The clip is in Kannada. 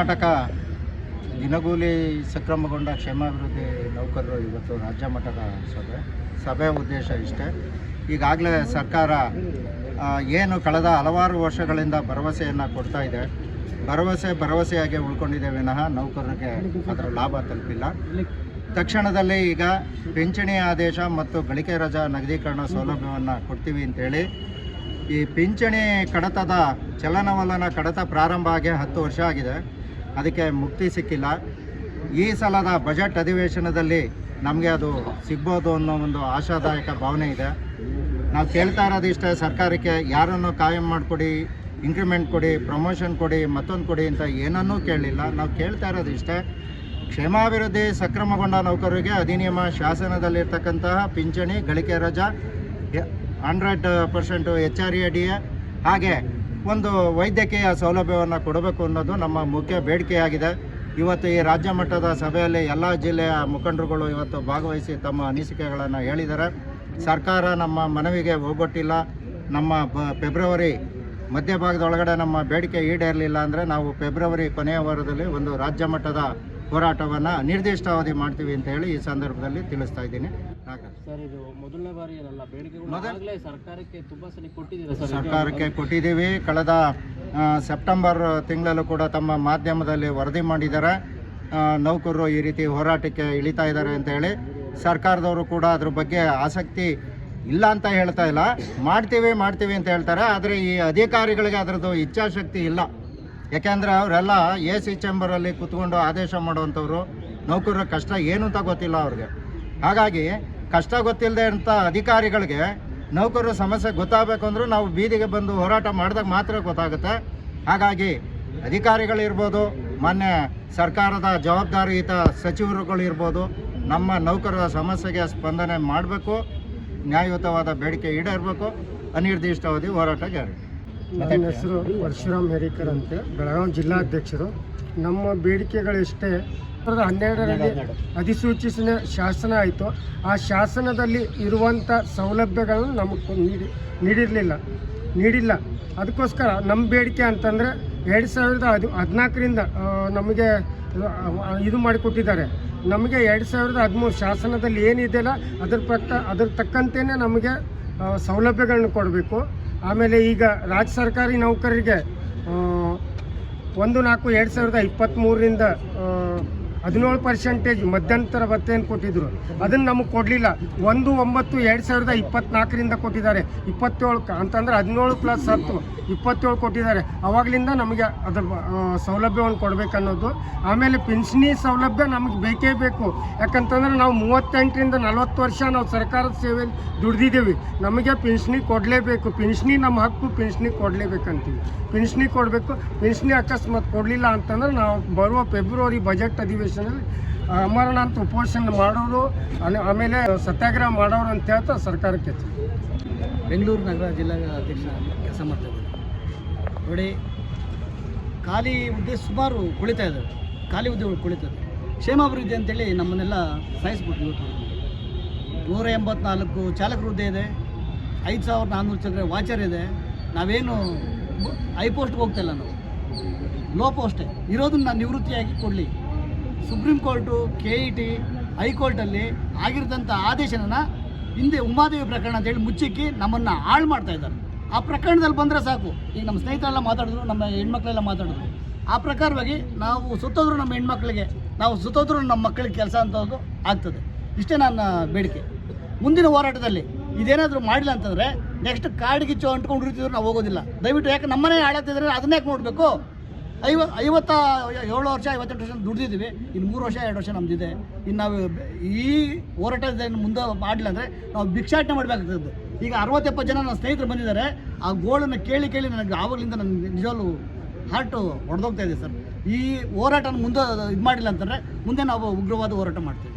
ಕರ್ನಾಟಕ ದಿನಗೂಲಿ ಸಕ್ರಮಗೊಂಡ ಕ್ಷೇಮಾಭಿವೃದ್ಧಿ ನೌಕರರು ಇವತ್ತು ರಾಜ್ಯ ಮಟ್ಟದ ಸಭೆ. ಸಭೆ ಉದ್ದೇಶ ಇಷ್ಟೇ. ಈಗಾಗಲೇ ಸರ್ಕಾರ ಏನು ಕಳೆದ ಹಲವಾರು ವರ್ಷಗಳಿಂದ ಭರವಸೆಯನ್ನು ಕೊಡ್ತಾ ಇದೆ. ಭರವಸೆ ಭರವಸೆಯಾಗಿ ಉಳ್ಕೊಂಡಿದೆ ವಿನಃ ನೌಕರರಿಗೆ ಅದರ ಲಾಭ ತಲುಪಿಲ್ಲ. ತಕ್ಷಣದಲ್ಲಿ ಈಗ ಪಿಂಚಣಿ ಆದೇಶ ಮತ್ತು ಗಳಿಕೆ ರಜಾ ನಗದೀಕರಣ ಸೌಲಭ್ಯವನ್ನು ಕೊಡ್ತೀವಿ ಅಂತೇಳಿ. ಈ ಪಿಂಚಣಿ ಕಡತದ ಚಲನವಲನ ಕಡತ ಪ್ರಾರಂಭ ಆಗಿ ಹತ್ತು ವರ್ಷ ಆಗಿದೆ. ಅದಕ್ಕೆ ಮುಕ್ತಿ ಸಿಕ್ಕಿಲ್ಲ. ಈ ಸಲದ ಬಜೆಟ್ ಅಧಿವೇಶನದಲ್ಲಿ ನಮಗೆ ಅದು ಸಿಗ್ಬೋದು ಅನ್ನೋ ಒಂದು ಆಶಾದಾಯಕ ಭಾವನೆ ಇದೆ. ನಾವು ಕೇಳ್ತಾ ಇರೋದು ಇಷ್ಟೇ, ಸರ್ಕಾರಕ್ಕೆ ಯಾರನ್ನು ಕಾಯಂ ಮಾಡಿಕೊಡಿ ಇಂಕ್ರಿಮೆಂಟ್ ಕೊಡಿ ಪ್ರಮೋಷನ್ ಕೊಡಿ, ಮತ್ತೊಂದು ಕೊಡಿ ಅಂತ ಏನನ್ನೂ ಕೇಳಲಿಲ್ಲ ನಾವು ಕೇಳ್ತಾ ಇರೋದು ಇಷ್ಟೇ. ಕ್ಷೇಮಾಭಿವೃದ್ಧಿ ಸಕ್ರಮಗೊಂಡ ನೌಕರರಿಗೆ ಅಧಿನಿಯಮ ಶಾಸನದಲ್ಲಿರ್ತಕ್ಕಂತಹ ಪಿಂಚಣಿ, ಗಳಿಕೆ ರಜಾ hundred percent H R A D A. ಹಾಗೆ ಒಂದು ವೈದ್ಯಕೀಯ ಸೌಲಭ್ಯವನ್ನು ಕೊಡಬೇಕು ಅನ್ನೋದು ನಮ್ಮ ಮುಖ್ಯ ಬೇಡಿಕೆಯಾಗಿದೆ. ಇವತ್ತು ಈ ರಾಜ್ಯ ಮಟ್ಟದ ಸಭೆಯಲ್ಲಿ ಎಲ್ಲ ಜಿಲ್ಲೆಯ ಮುಖಂಡರುಗಳು ಇವತ್ತು ಭಾಗವಹಿಸಿ ತಮ್ಮ ಅನಿಸಿಕೆಗಳನ್ನು ಹೇಳಿದ್ದಾರೆ. ಸರ್ಕಾರ ನಮ್ಮ ಮನವಿಗೆ ಹೋಗೊಟ್ಟಿಲ್ಲ. ನಮ್ಮ ಬ, ಫೆಬ್ರವರಿ ಮಧ್ಯಭಾಗದೊಳಗಡೆ ನಮ್ಮ ಬೇಡಿಕೆ ಈಡೇರಲಿಲ್ಲ ಅಂದರೆ ನಾವು ಫೆಬ್ರವರಿ ಕೊನೆಯ ವಾರದಲ್ಲಿ ಒಂದು ರಾಜ್ಯ ಮಟ್ಟದ ಹೋರಾಟವನ್ನು ನಿರ್ದಿಷ್ಟಾವಧಿ ಮಾಡ್ತೀವಿ ಅಂತ ಹೇಳಿ ಈ ಸಂದರ್ಭದಲ್ಲಿ ತಿಳಿಸ್ತಾ ಇದ್ದೀನಿ. ಸರ್ ಇದು ಮೊದಲನೇ ಬಾರಿ ಏನಲ್ಲ ಬೇಡಿಕೆಗಳು ಆಗಲೇ ಸರ್ಕಾರಕ್ಕೆ ತುಂಬಾ ಸಲ ಕೊಟ್ಟಿದ್ದೀರಾ ಸರ್? ಸರ್ಕಾರಕ್ಕೆ ಕೊಟ್ಟಿದ್ದೀವಿ. ಕಳೆದ ಸೆಪ್ಟೆಂಬರ್ ತಿಂಗಳಲ್ಲೂ ಕೂಡ ತಮ್ಮ ಮಾಧ್ಯಮದಲ್ಲಿ ವರದಿ ಮಾಡಿದ್ದಾರೆ. ನೌಕರರು ಈ ರೀತಿ ಹೋರಾಟಕ್ಕೆ ಇಳಿತಾ ಇದ್ದಾರೆ ಅಂತ ಹೇಳಿ ಸರ್ಕಾರದವರು ಕೂಡ ಅದ್ರ ಬಗ್ಗೆ ಆಸಕ್ತಿ ಇಲ್ಲ ಅಂತ ಹೇಳ್ತಾ ಇಲ್ಲ. ಮಾಡ್ತೀವಿ ಮಾಡ್ತೀವಿ ಅಂತ ಹೇಳ್ತಾರೆ. ಆದರೆ ಈ ಅಧಿಕಾರಿಗಳಿಗೆ ಅದರದ್ದು ಇಚ್ಛಾಶಕ್ತಿ ಇಲ್ಲ. ಯಾಕೆಂದರೆ ಅವರೆಲ್ಲ ಎ ಸಿ ಚೇಂಬರಲ್ಲಿ ಕೂತ್ಕೊಂಡು ಆದೇಶ ಮಾಡುವಂಥವ್ರು, ನೌಕರರ ಕಷ್ಟ ಏನು ಅಂತ ಗೊತ್ತಿಲ್ಲ ಅವ್ರಿಗೆ. ಹಾಗಾಗಿ ಕಷ್ಟ ಗೊತ್ತಿಲ್ಲದೆ ಅಂತ ಅಧಿಕಾರಿಗಳಿಗೆ ನೌಕರರ ಸಮಸ್ಯೆ ಗೊತ್ತಾಗಬೇಕು ಅಂದರೂ ನಾವು ಬೀದಿಗೆ ಬಂದು ಹೋರಾಟ ಮಾಡಿದಾಗ ಮಾತ್ರ ಗೊತ್ತಾಗುತ್ತೆ. ಹಾಗಾಗಿ ಅಧಿಕಾರಿಗಳಿರ್ಬೋದು, ಮಾನ್ಯ ಸರ್ಕಾರದ ಜವಾಬ್ದಾರಿಯುತ ಸಚಿವರುಗಳಿರ್ಬೋದು, ನಮ್ಮ ನೌಕರರ ಸಮಸ್ಯೆಗೆ ಸ್ಪಂದನೆ ಮಾಡಬೇಕು. ನ್ಯಾಯಯುತವಾದ ಬೇಡಿಕೆ ಈಡೇರಬೇಕು. ಅನಿರ್ದಿಷ್ಟಾವಧಿ ಹೋರಾಟ ಜಾರಿ. ನನ್ನ ಹೆಸರು ಪರಶುರಾಮ್ ಹೆರಿಕರ್ ಅಂತ. ಬೆಳಗಾವಿ ಜಿಲ್ಲಾಧ್ಯಕ್ಷರು ನಮ್ಮ ಬೇಡಿಕೆಗಳಿಷ್ಟೇ ಸಾವಿರದ ಹನ್ನೆರಡರಲ್ಲಿ ಅಧಿಸೂಚಿಸಿದ ಶಾಸನ ಆಯಿತು. ಆ ಶಾಸನದಲ್ಲಿ ಇರುವಂಥ ಸೌಲಭ್ಯಗಳನ್ನು ನಮಗೆ ನೀಡಿ, ನೀಡಿರಲಿಲ್ಲ. ನೀಡಿಲ್ಲ. ಅದಕ್ಕೋಸ್ಕರ ನಮ್ಮ ಬೇಡಿಕೆ ಅಂತಂದರೆ ಎರಡು ಸಾವಿರದ ಹದಿ, ಹದಿನಾಲ್ಕರಿಂದ ನಮಗೆ ಇದು ಮಾಡಿಕೊಟ್ಟಿದ್ದಾರೆ. ನಮಗೆ ಎರಡು ಸಾವಿರದ ಹದಿಮೂರು ಶಾಸನದಲ್ಲಿ ಏನಿದೆಯಲ್ಲ, ಅದ್ರ ಪ್ರಕ ಅದ್ರ ತಕ್ಕಂತೆಯೇ ನಮಗೆ ಸೌಲಭ್ಯಗಳನ್ನ ಕೊಡಬೇಕು. ಆಮೇಲೆ ಈಗ ರಾಜ್ಯ ಸರ್ಕಾರಿ ನೌಕರರಿಗೆ ಒಂದು ನಾಲ್ಕು ಎರಡು ಸಾವಿರದ ಇಪ್ಪತ್ತ್ಮೂರರಿಂದ ಹದಿನೇಳು ಪರ್ಸೆಂಟೇಜ್ ಮಧ್ಯಂತರ ಭತ್ತೆಯನ್ನು ಕೊಟ್ಟಿದ್ರು. ಅದನ್ನು ನಮಗೆ ಕೊಡಲಿಲ್ಲ. ಒಂದು, ಒಂಬತ್ತು, ಎರಡು ಸಾವಿರದ ಇಪ್ಪತ್ತ್ನಾಲ್ಕರಿಂದ ಕೊಟ್ಟಿದ್ದಾರೆ. ಇಪ್ಪತ್ತೇಳು ಅಂತಂದ್ರೆ ಹದಿನೇಳು ಪ್ಲಸ್ ಹತ್ತು, ಇಪ್ಪತ್ತೇಳು ಕೊಟ್ಟಿದ್ದಾರೆ. ಅವಾಗಲಿಂದ ನಮಗೆ ಅದರ ಸೌಲಭ್ಯವನ್ನು ಕೊಡಬೇಕನ್ನೋದು. ಆಮೇಲೆ ಪಿಂಚಣಿ ಸೌಲಭ್ಯ ನಮಗೆ ಬೇಕೇ ಬೇಕು. ಯಾಕಂತಂದ್ರೆ ನಾವು ಮೂವತ್ತೆಂಟರಿಂದ ನಲವತ್ತು ವರ್ಷ ನಾವು ಸರ್ಕಾರದ ಸೇವೆಯಲ್ಲಿ ದುಡ್ದಿದ್ದೀವಿ. ನಮಗೆ ಪಿಂಚಣಿ ಕೊಡಲೇಬೇಕು. ಪಿಂಚಣಿ ನಮ್ಮ ಹಕ್ಕು, ಪಿಂಚಣಿ ಕೊಡಲೇಬೇಕಂತೀವಿ. ಪಿಂಚಣಿ ಕೊಡಬೇಕು. ಪಿಂಚಣಿ ಅಕಸ್ಮಾತ್ ಕೊಡಲಿಲ್ಲ ಅಂತಂದ್ರೆ ನಾವು ಬರುವ ಫೆಬ್ರವರಿ ಬಜೆಟ್ ಅಧಿವೇಶನದಲ್ಲಿ ಅಮರನಾಥ್ ಉಪೋಷಣೆ ಮಾಡೋರು ಆಮೇಲೆ ಸತ್ಯಾಗ್ರಹ ಮಾಡೋರು ಅಂತ ಹೇಳ್ತಾ ಸರ್ಕಾರಕ್ಕೆ ಬೆಂಗಳೂರು ನಗರ ಜಿಲ್ಲಾ ಅಧ್ಯಕ್ಷ ಕೆಲಸ ಮಾಡ್ತಾ ಇದ್ದೀನಿ ನೋಡಿ, ಖಾಲಿ ಹುದ್ದೆ ಸುಮಾರು ಕುಳಿತಾ ಇದ್ದಾವೆ. ಖಾಲಿ ಹುದ್ದೆಗಳು ಕುಳಿತದೆ ಕ್ಷೇಮಾಭಿವೃದ್ಧಿ ಅಂತೇಳಿ ನಮ್ಮನ್ನೆಲ್ಲ ಸಾಯಿಸ್ಬಿಟ್ಟು ಇವತ್ತು ನೂರ ಎಂಬತ್ನಾಲ್ಕು ಚಾಲಕರ ಹುದ್ದೆ ಇದೆ. ಐದು ಸಾವಿರ ನಾನ್ನೂರು ಚಂದ್ರೆ ವಾಚರ್ ಇದೆ. ನಾವೇನು ಹೈ ಪೋಸ್ಟ್ಗೆ ಹೋಗ್ತಾಯಿಲ್ಲ ನಾವು. ಲೋ ಪೋಸ್ಟೇ. ಇರೋದನ್ನ ನಿವೃತ್ತಿಯಾಗಿ ಕೊಡಲಿ. Supreme court, K E T, ಹೈಕೋರ್ಟಲ್ಲಿ ಆಗಿರ್ತಂಥ ಆದೇಶನ ಹಿಂದೆ ಉಮಾದೇವಿ ಪ್ರಕರಣ ಅಂತೇಳಿ ಮುಚ್ಚಿಕ್ಕಿ ನಮ್ಮನ್ನು ಹಾಳು ಮಾಡ್ತಾ ಇದ್ದಾರೆ. ಆ ಪ್ರಕರಣದಲ್ಲಿ ಬಂದರೆ ಸಾಕು. ಈಗ ನಮ್ಮ ಸ್ನೇಹಿತರೆಲ್ಲ ಮಾತಾಡಿದ್ರು, ನಮ್ಮ ಹೆಣ್ಮಕ್ಳೆಲ್ಲ ಮಾತಾಡಿದ್ರು. ಆ ಪ್ರಕಾರವಾಗಿ ನಾವು ಸುತ್ತೋದ್ರು ನಮ್ಮ ಹೆಣ್ಮಕ್ಳಿಗೆ, ನಾವು ಸುತ್ತೋದ್ರು ನಮ್ಮ ಮಕ್ಕಳಿಗೆ ಕೆಲಸ ಅಂತದ್ದು ಆಗ್ತದೆ. ಇಷ್ಟೇ ನನ್ನ ಬೇಡಿಕೆ. ಮುಂದಿನ ಹೋರಾಟದಲ್ಲಿ ಇದೇನಾದರೂ ಮಾಡಿಲ್ಲ ಅಂತಂದರೆ ನೆಕ್ಸ್ಟ್ ಕಾಡಿಗಿಚ್ಚು ಅಂಟ್ಕೊಂಡಿರ್ತಿದ್ರು ನಾವು ಹೋಗೋದಿಲ್ಲ. ದಯವಿಟ್ಟು ಯಾಕೆ ನಮ್ಮನೆ ಹಾಳಾಗ್ತಿದ್ರೆ ಅದನ್ನೇ ಯಾಕೆ ನೋಡಬೇಕು? ಐವ, ಐವತ್ತ, ಏಳು ವರ್ಷ, ಐವತ್ತೆಂಟು ವರ್ಷ ದುಡ್ದಿದ್ದೀವಿ. ಇನ್ನು ಮೂರು ವರ್ಷ, ಎರಡು ವರ್ಷ ನಮ್ದಿದೆ. ಇನ್ನು ನಾವು ಈ ಹೋರಾಟದ ಮುಂದೆ ಮಾಡಲಿಲ್ಲ ಅಂದರೆ ನಾವು ಭಿಕ್ಷಾಟನೆ ಮಾಡಬೇಕಾಗ್ತದೆ. ಈಗ ಅರವತ್ತೆಪ್ಪತ್ತು ಜನ ನನ್ನ ಸ್ನೇಹಿತರು ಬಂದಿದ್ದಾರೆ. ಆ ಗೋಳನ್ನು ಕೇಳಿ ಕೇಳಿ ನನಗೆ ಆವಾಗಲಿಂದ ನನಗೆ ನಿಜವಾಗ್ಲೂ ಹಾರ್ಟು ಹೊಡೆದೋಗ್ತಾ ಇದೆ ಸರ್. ಈ ಹೋರಾಟನ ಮುಂದೆ ಇದು ಮಾಡಿಲ್ಲ ಅಂತಂದರೆ ಮುಂದೆ ನಾವು ಉಗ್ರವಾದ ಹೋರಾಟ ಮಾಡ್ತೀವಿ.